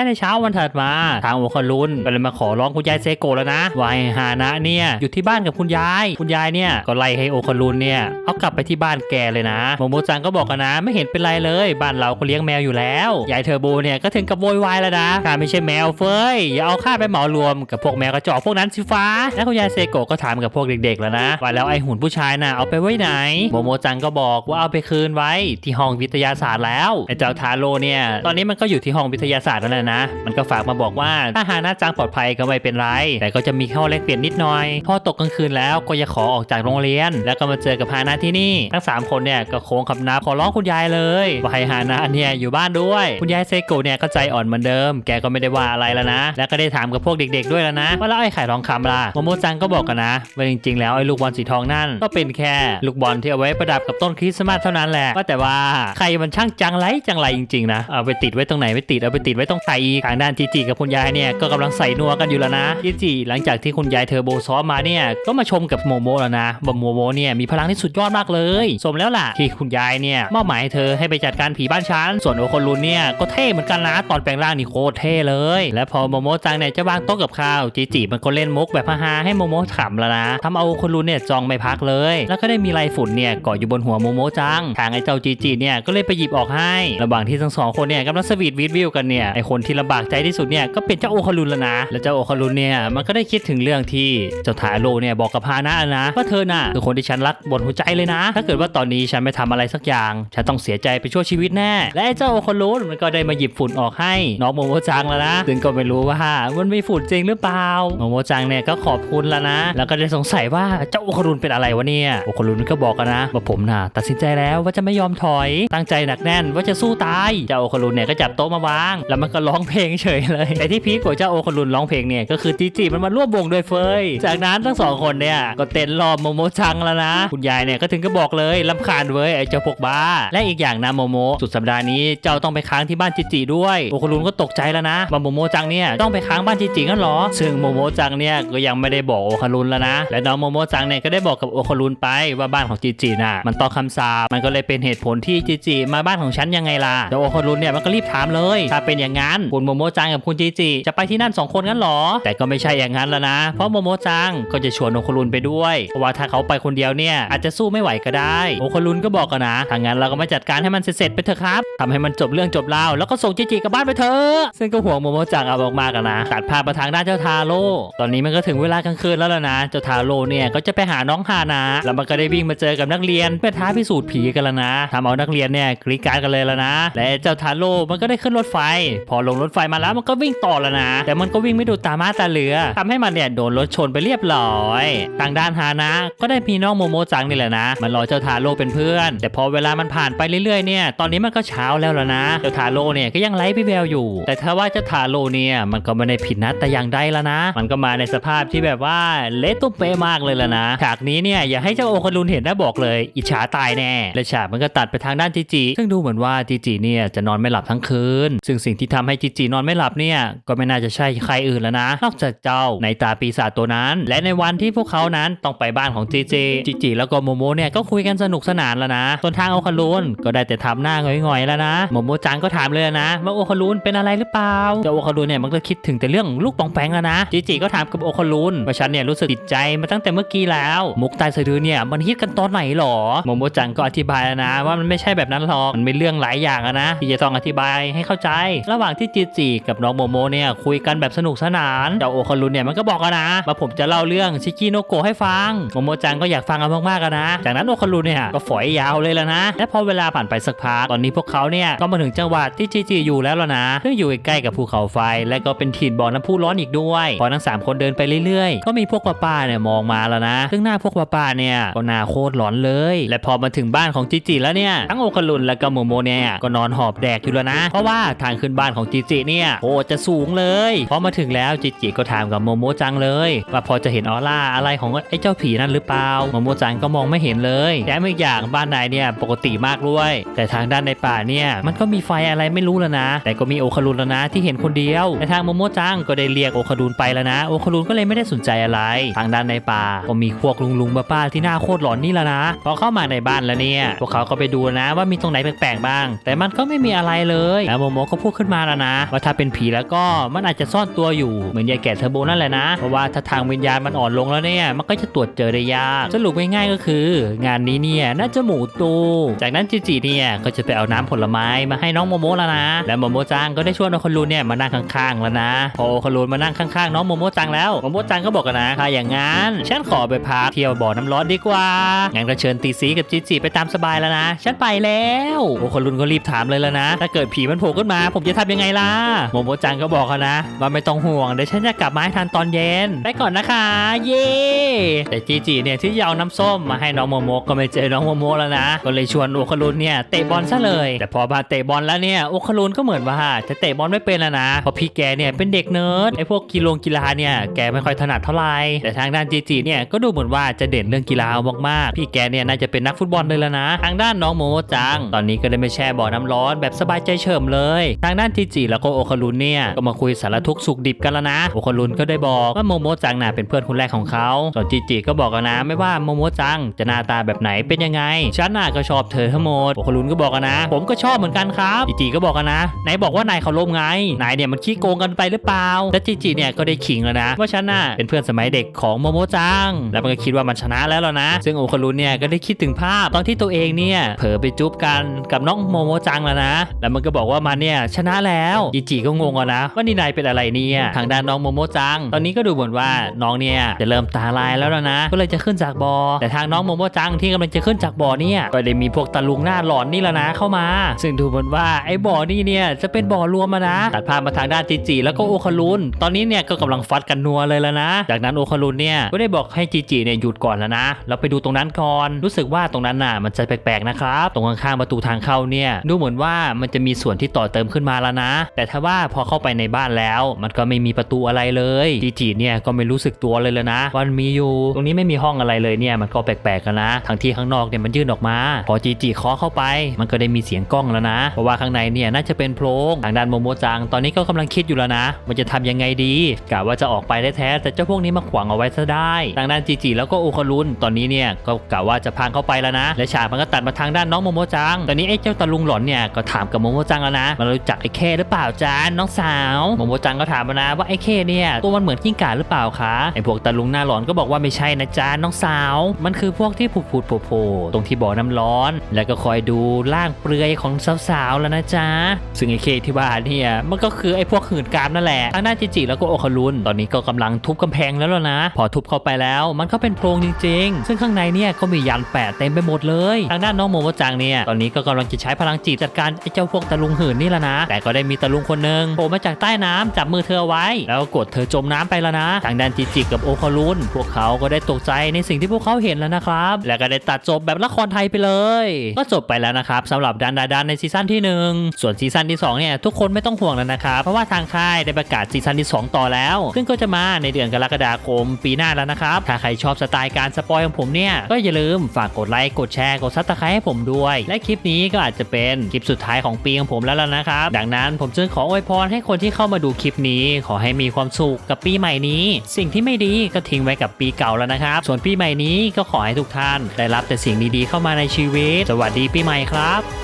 และในเช้าวันถัดมาทางโอคารุนก็เลยมาขอร้องคุณยายเซโกะแล้วนะว่าให้ฮานะเนี่ยอยู่ที่บ้านกับคุณยาย คุณยายเนี่ยก็ไล่ให้โอคารุนเนี่ยเอากลับไปที่บ้านแกเลยนะโมโมจังก็บอกกันนะไม่เห็นเป็นไรเลย บ้านเราก็เลี้ยงแมวอยู่แล้วยายเทอร์โบเนี่ยก็ถึงกับโวยวายแล้วนะข้าไม่ใช่แมวเฟ้ยอย่าเอาข้าไปเหมารวมกับพวกแมวกระจอกพวกนั้นสิฟ้า แล้วคุณยายเซโกะก็ถามกับพวกเด็กๆแล้วนะว่าแล้วไอหุ่นผู้ชายน่ะเอาไปไว้ไหนโมโมจังก็บอกว่าเอาไปคืนไว้ที่ห้องวิทยาศาสตร์แล้วไอเจ้าทาโร่เนี่ยตอนนี้มันก็อยู่ที่ห้องวิทยาศาสตร์นั่นแหละนะ มันก็ฝากมาบอกว่าถ้าฮานาจังปลอดภัยก็ไม่เป็นไร แต่ก็จะมีข้อแลกเปลี่ยนนิดหน่อย พอตกกลางคืนแล้วก็จะขอออกจากโรงเรียน แล้วก็มาเจอกับฮานาที่นี่ ทั้ง 3 คนเนี่ยก็โค้งคำนับขอร้องคุณยายเลยว่าให้ฮานาเนี่ยอยู่บ้านด้วย คุณยายเซโกะเนี่ยก็ใจอ่อนเหมือนเดิม แกก็ไม่ได้ว่าอะไรแล้วนะ แล้วก็ได้ถามกับพวกเด็ก ๆ ด้วยแล้วนะ ว่าแล้วไอ้ไข่ทองคำล่ะโมโมจังก็บอกกันนะว่าจริง ๆ แล้วไอ้ลูกบอลสีทองนั่นก็เป็นแค่ลูกบอลที่เอาไว้ประดับกับต้นคริสต์มาสเท่านั้นแหละว่าแต่ว่าใครมันช่างจังไรจังไรจริงๆนะเอาไปติดไว้ตรงไหนไม่ติดเอาไปติดไว้ตรงไข่อีกทางด้านจีจีกับคุณยายเนี่ยก็กำลังใส่นัวกันอยู่แล้วนะจีจีหลังจากที่คุณยายเทอร์โบซ้อมมาเนี่ยก็มาชมกับโมโมแล้วนะว่าโมโมเนี่ยมีพลังที่สุดยอดมากเลย สมแล้วล่ะที่คุณยายเนี่ยมอบหมายให้เธอให้ไปจัดการผีบ้านฉันส่วนโอโคลุนเนี่ยก็เท่เหมือนกันนะตอนแปลงร่างนี่โคตรเท่เลย และพอโมโมจังเนี่ยจะวางโต๊ะกับข้าวจีจีมันก็เล่นมุกแบบฮาให้โมโมขำแล้วนะทำเอาโอโคลุนเนี่ยจองไม่พักเลย แล้วก็ได้มีไรฝุ่นเนี่ยเกาะอยู่บนหัวโมโมจังทางไอ้เจ้าจีจีเนี่ยก็เลยไปหยิบออกให้ ระหว่างที่ทั้งสองคนเนี่ยกำลังสวีทวิดวิวกันเนี่ยไอคนที่ลำบากใจที่สุดเนี่ยก็เป็นเจ้าโอคารุนแล้วนะ และเจ้าโอคารุนเนี่ยมันก็ได้คิดถึงเรื่องที่เจ้าทาโร่เนี่ยบอกกับฮานะนะว่าเธอน่ะคือคนที่ฉันรักบนหัวใจเลยนะ ถ้าเกิดว่าตอนนี้ฉันไม่ทำอะไรสักอย่าง ฉันต้องเสียใจไปชั่วชีวิตแน่ และเจ้าโอคารุนมันก็ได้มาหยิบฝุ่นออกให้น้องโมโมจังแล้วนะซึ่งก็ไม่รู้ว่ามันมีฝุ่นจริงหรือเปล่าโมโมจังเนี่ยก็ขอบคุณแล้วนะ แล้วก็ได้สงสัยว่าเจ้าโอคารุนเป็นอะไรวะเนี่ยโอคารุนก็บอกกันนะว่าผมน่ะตัดสินใจแล้วว่าจะไม่ยอมถอย ตั้งใจหนักแน่นว่าจะสู้ตายเจ้าโอคารุนเนี่ยก็จับโต๊ะมาวาง แล้วมันก็ร้องเพลงเฉยเลย แต่ที่พีคกว่าเจ้าโอคารุนร้องเพลงเนี่ยก็คือจีจีมันมาร่วมวงด้วยเฟยจากนั้นทั้งสองคนเนี่ยก็เต้นรอบโมโมชังแล้วนะ คุณยายเนี่ยก็ถึงก็บอกเลยลำคาญเว้ยไอ้เจ้าพวกบ้า และอีกอย่างนะโมโมสุดสัปดาห์นี้เจ้าต้องไปค้างที่บ้านจิจิด้วยโอคารุนก็ตกใจแล้วนะว่าโมโมจังเนี่ยต้องไปค้างบ้านจิจิงั้นหรอ ซึ่งโมโมจังเนี่ยก็ยังไม่ได้บอกโอคารุนแล้วนะ และน้องโมโมจังเนี่ยก็ได้บอกกับโอคารุนไปว่าบ้านของจิจิน่ะมันต้องคำสาปมันก็เลยเป็นเหตุผลที่จิจิมาบ้านของฉันยังไงล่ะแล้วโอคารุนเนี่ยมันก็รีบถามเลย ถ้าเป็นอย่างนั้นคุณโมโมจังกับคุณจิจิจะไปที่นั่นสองคนงั้นหรอ แต่ก็ไม่ใช่อย่างนั้นแล้วนะ เพราะโมโมจังก็จะชวนโอคารุนไปด้วยเพราะว่าถ้าเขาไปคนเดียวเนี่ยอาจจะสู้ไม่ไหวก็ได้โอคารุนก็บอกกันนะถ้างั้นเราก็มาจัดการให้มันเสร็จๆไปเถอะครับทำให้มันจบเรื่องจบราวแล้วก็ส่งจิจิกลับบ้านไปเถอะซึ่งก็ห่วงโมโมจังเอามากๆกันนะตัดภาพมาทางด้านเจ้าทาโร่ตอนนี้มันก็ถึงเวลากลางคืนแล้วล่ะนะ เจ้าทาโร่เนี่ยก็จะไปหาน้องฮานะแล้วมันก็ได้วิ่งมาเจอกับนักเรียนเพื่อท้าพิสูจน์ผีกันแล้วนะทำเอานักเรียนเนี่ยกรีดกรารกันเลยแล้วนะ และเจ้าทาโร่มันก็ได้ขึ้นรถไฟ พอลงรถไฟมาแล้วมันก็วิ่งต่อแล้วนะ แต่มันก็วิ่งไม่ดูตามาตาเรือทำให้มันเนี่ยโดนรถชนไปเรียบร้อยทางด้านฮานะ ก็ได้มีน้องโมโมจังนี่แหละนะ มันรอเจ้าทาโร่เป็นเพื่อน แต่พอเวลามันผ่านไปเรื่อยๆเนี่ยตอนนี้มันก็เช้าแล้วแล้วนะ เจ้าทาโร่เนี่ยก็ยังไร้พี่แววอยู่ แต่ถ้าว่าเจ้าทาโร่เนี่ยมันก็ไม่ได้ผิดนัดแต่อย่างใดแล้วนะ มันก็มาในสภาพที่แบบว่าเละตุ้มเป๊มากเลยแล้วนะฉากนี้เนี่ยอย่าให้เจ้าโอคารุนเห็นนะบอกเลย อิจฉาตายแน่และฉากมันก็ตัดไปทางด้านจีจีซึ่งดูเหมือนว่าจีจีเนี่ยจะนอนไม่หลับทั้งคืน ซึ่งสิ่งที่ทำให้จีจีนอนไม่หลับเนี่ย ก็ไม่น่าจะใช่ใครอื่นแล้วนะ นอกจากเจ้าในตาปีศาจตัวนั้น และในวันที่พวกเขานั้นต้องไปบ้านของจีจีจีจีแล้วก็โมโมเนี่ยก็คุยกันสนุกสนานแล้วนะส่วนทางโอคารุนก็ได้แต่ทำหน้าหงอยๆแล้วนะโมโมจังก็ถามเลยนะว่าโอคารุนเป็นอะไรหรือเปล่าเจ้าโอคารุนเนี่ยมันก็คิดถึงแต่เรื่องลูกปองแปงแล้วนะจีจีก็ถามกับโอคารุนว่าฉันเนี่ยรู้สึกติดใจมาตั้งแต่เมื่อกี้แล้วมุกใต้สะดือเนี่ยมันฮิตกันตอนไหนหรอโมโมจังก็อธิบายแล้วนะ ว่ามันไม่ใช่แบบนั้นหรอกมันมีเรื่องหลายอย่างนะที่จะต้องอธิบายให้เข้าใจ ระหว่างที่จีจีกับน้องโมโมเนี่ยคุยกันแบบสนุกสนานเจ้าโอคารุนเนี่ยมันก็บอกกันนะว่าผมจะเล่าเรื่องชิกิโนโกะให้ฟังโมโมจังก็อยากฟังกันมากๆกันนะ จากนั้นโอคารุนเนี่ยก็ฝอยยาวเลยแล้วนะและพอเวลาผ่านไปสักพักตอนนี้พวกเขาเนี่ยก็มาถึงจังหวัดที่จีจีอยู่แล้วล่ะนะซึ่งอยู่ใกล้กับภูเขาไฟ และก็เป็นถิ่นบ่อน้ำพุร้อนอีกด้วยพอทั้งสามคนเดินไปเรื่อยๆ ก็มีพวกป้าๆเนี่ยมองมาแล้วนะ ซึ่งหน้าพวกป้าๆเนี่ยก็หน้าโคตรหลอนเลย และพอมาถึงบ้านของจีจีแล้วเนี่ยทั้งโอคารุนและก็โมโมเนี่ยก็นอนหอบแดกอยู่แล้วนะ เพราะว่าทางขึ้นบ้านของจีจีเนี่ยโคตรจะสูงเลยพอมาถึงแล้วจีจีก็ถามกับโมโมจังเลย ว่าพอจะเห็นออร่าอะไรของไอ้เจ้าผีนั่นหรือเปล่าโมโมจังก็มองไม่เห็นเลยแถมอีกอย่างบ้านนายเนี่ยปกติมากด้วย แต่ทางด้านในป่าเนี่ยมันก็มีไฟอะไรไม่รู้แล้วนะ แต่ก็มีโอคารุนแล้วนะที่เห็นคนเดียวแต่ทางโมโมจังก็ได้เรียกโอคารุนไปแล้วนะ โอคารุนก็เลยไม่ได้สนใจอะไร ทางด้านในป่าก็มีพวกลุงลุงป้าป้าๆที่หน้าโคตรหลอนนี่แล้วนะพอเข้ามาในบ้านแล้วเนี่ยพวกเขาก็ไปดูนะว่ามีตรงไหนแปลกๆบ้าง แต่มันก็ไม่มีอะไรเลยแล้วโมโมก็พูดขึ้นมาแล้วนะ ว่าถ้าเป็นผีแล้วก็มันอาจจะซ่อนตัวอยู่เหมือนยายแก่เทอร์โบนั่นแหละนะ เพราะว่าถ้าทางวิญญาณมันอ่อนลงแล้วเนี่ยมันก็จะตรวจเจอได้ยากสรุปง่ายๆก็คือ งานนี้เนี่ยน่าจะหมูตูจากนั้นจิจิเนี่ยก็จะไปเอาน้ำผลไม้มาให้น้องโมโมแล้วนะ และโมโมจังก็ได้ชวนโอคารุเนี่ยมานั่งข้างๆแล้วนะพอโอคารุมานั่งข้างๆน้องโมโมจังแล้วโมโมจังก็บอกกันนะถ้าอย่างงั้นฉันขอไปพักเที่ยวบ่อน้ำร้อนดีกว่างั้นก็เชิญตีซีกับจิจิไปตามสบายแล้วนะฉันไปแล้วโอคารุนก็รีบถามเลยแล้วนะ ถ้าเกิดผีมันโผล่ขึ้นมา ผมจะทำยังไงล่ะโมโมจังก็บอกเขานะ ว่าไม่ต้องห่วงเดี๋ยวฉันจะกลับมาให้ทันตอนเย็น ไปก่อนนะคะ เย้แต่จิจิเนี่ยที่จะเอาน้ำส้มมาให้น้องโมโมก็ไม่เจอน้องโมโมแล้วนะ ก็เลยชวนโอคารุนเนี่ยเตะบอลซะเลย แต่พอมาเตะบอลแล้วเนี่ยโอคารุนก็เหมือนว่าจะเตะบอลไม่เป็นแล้วนะเพราะพี่แกเนี่ยเป็นเด็กเนิร์ดไอพวกกีฬากีฬาเนี่ยแกไม่ค่อยถนัดเท่าไหร่แต่ทางด้านจิจิเนี่ยก็ดูเหมือนว่าจะเด่นเรื่องกีฬามากๆพี่แกเนี่ยน่าจะเป็นนักฟุตบอลเลยแล้วนะ ทางด้านน้องโมโมจัง ตอนนี้ก็ได้ไปแช่บ่อน้ำร้อนแบบสบายใจเฉิมเลย ทางด้านจิจิแล้วก็โอคารุนเนี่ยก็มาคุยสารทุกข์สุขดิบกันแล้วนะ โอคารุนก็ได้บอกว่าโมโมจังน่ะเป็นเพื่อนคนแรกของเขาส่วนจิจิก็บอกกันนะไม่ว่าโมโมจังจะหน้าตาแบบไหนเป็นยังไงฉันน่ะก็ชอบเธอทั้งหมดโอคารุนก็บอกกันนะ ผมก็ชอบเหมือนกันครับจิจิก็บอกกันนะไหนบอกว่านายเขาล้มไงนายเนี่ยมันขี้โกงกันไปหรือเปล่าแล้วจิจิเนี่ยก็ได้ขิงแล้วนะว่าฉันน่ะเป็นเพื่อนสมัยเด็กของโมโมจัง แล้วมันก็คิดว่ามันชนะแล้วแล้วนะ ซึ่งโอคารุนเนี่ยก็ได้คิดถึงภาพตอนที่ตัวเองเนี่ยเผลอไปจุ๊บกันกับน้องโมโมจังแล้วนะ แล้วมันก็บอกว่ามันเนี่ยชนะแล้วจิจิก็งงอะนะว่านี่นายเป็นอะไรเนี่ยทางด้านน้องโมโมจัง ตอนนี้ก็ดูเหมือนว่าน้องเนี่ยจะเริ่มตาลายแล้วแล้วนะ ก็เลยจะขึ้นจากบอ่อแต่ทางน้องโมโมจังที่กำลังจะขึ้นจากบ่อเนี่ยก็ได้มีพวกตะลุงหน้าหลอนนี่แล้วนะเข้ามา ซึ่งดูเหมือนว่าไอ้บ่อนี่เนี่ยจะเป็นบ่อรวมมานะตัดภาพมาทางด้านจิจิแล้วก็โอคารุนตอนนี้เนี่ยก็กำลังฟัดกันนัวเลยแล้วนะ จากนั้นโอคารุนเนี่ยก็ได้บอกให้จิจิเนี่ยหยุดก่อนแล้วนะแล้วไปดูตรงนั้นก่อนรู้สึกว่าตรงนั้นน่ะมันจะแปลกๆนะครับตรงข้างๆประตูทางเข้าเนี่ยดูเหมือนว่ามันจะมีส่วนที่ต่อเติมขึ้นมาแล้วนะแต่ถ้าว่าพอเข้าไปในบ้านแล้ว มันก็ไม่มีประตูอะไรเลยจิจิเนี่ยก็ไม่รู้สึกตัวเลยเลยนะว่ามันมีอยู่ ตรงนี้ไม่มีห้องอะไรเลยเนี่ยมันก็แปลกๆกันนะทั้งที่ข้างนอกเนี่ยมันยื่นออกมา พอจิจิเคาะเข้าไป มันก็ได้มีเสียงกล้องแล้วนะ เพราะว่าข้างในเนี่ยน่าจะเป็นโพรงทางด้านโมโมจัง ตอนนี้ก็กำลังคิดอยู่แล้วนะมันจะทำยังไงดีกะว่าจะออกไปได้แท้แต่เจ้าพวกนี้มาขวางเอาไว้ซะได้ทางด้านจิจิแล้วก็โอคารุนตอนนี้เนี่ยก็กะว่าจะพังเข้าไปแล้วนะ และฉากมันก็ตัดมาทางด้านน้องโมโมจัง ตอนนี้ไอ้เจ้าตะลุงหลอนเนี่ยก็ถามกับโมโมจังแล้วนะมันรู้จักไอ้เคหรือเปล่าจ๊ะน้องสาวโมโมจังก็ถามมานะว่าไอ้เคเนี่ยตัวมันเหมือนกิ้งก่าหรือเปล่าคะไอ้พวกตะลุงหน้าหลอนก็บอกว่าไม่ใช่นะจ๊ะน้องสาว มันคือพวกที่ผุดผุดโผล่ตรงที่บ่อน้ำร้อน แล้วก็คอยดูร่างเปลือยของสาวๆแล้วนะจ๊ะซึ่งไอ้เคที่ว่าเนี่ยมันก็คือไอ้พวกหืนกามนั่นแหละทางด้านจิจิแล้วก็โอคารุนตอนนี้ก็กำลังทุบกำแพงแล้วล้วนะ พอทุบเข้าไปแล้วมันก็เป็นโพรงจริง ๆ ซึ่งข้างในเนี่ยก็มียันแปะเต็มไปหมดเลยทางด้านน้องโมโมจังเนี่ยตอนนี้ก็กำลังจะใช้พลังจิตจัดการไอ้เจ้าพวกตะลุงหืนนี่แล้วนะ แต่ก็ได้มีตะลุงคนหนึ่งโผล่มาจากใต้น้ำจับมือเธอเอาไว้ แล้วกดเธอจมน้ำไปแล้วนะ ทางด้านจิจิกับโอคารุนพวกเขาก็ได้ตกใจในสิ่งที่พวกเขาเห็นแล้วนะครับ แล้วก็ได้ตัดจบแบบละครไทยไปเลย ก็จบไปแล้วนะครับสำหรับดันดาดันในซีซั่นที่หนึ่งส่วนซีซั่นที่สองเนี่ยทุกคนไม่ต้องห่วงแล้วนะครับเพราะว่าทางค่ายได้ประกาศซีซั่นที่สองต่อแล้ว ซึ่งก็จะมาในเดือนกรกฎาคมปีหน้าแล้วนะครับถ้าใครชอบสไตล์การสปอยของผมเนี่ยก็อย่าลืมฝากกดไลค์กดแชร์กดซับสไครต์ให้ผมด้วย และคลิปนี้ก็อาจจะเป็นคลิปสุดท้ายของปีของผมแล้วล่ะนะครับดังนั้นผมจึงขออวยพรให้คนที่เข้ามาดูคลิปนี้ ขอให้มีความสุขกับปีใหม่นี้ สิ่งที่ไม่ดีก็ทิ้งไว้กับปีเก่าแล้วนะครับ ส่วนปีใหม่นี้ก็ขอให้ทุกท่าน ได้รับแต่สิ่งดีๆเข้ามาในชีวิต สวัสดีปีใหม่ครับ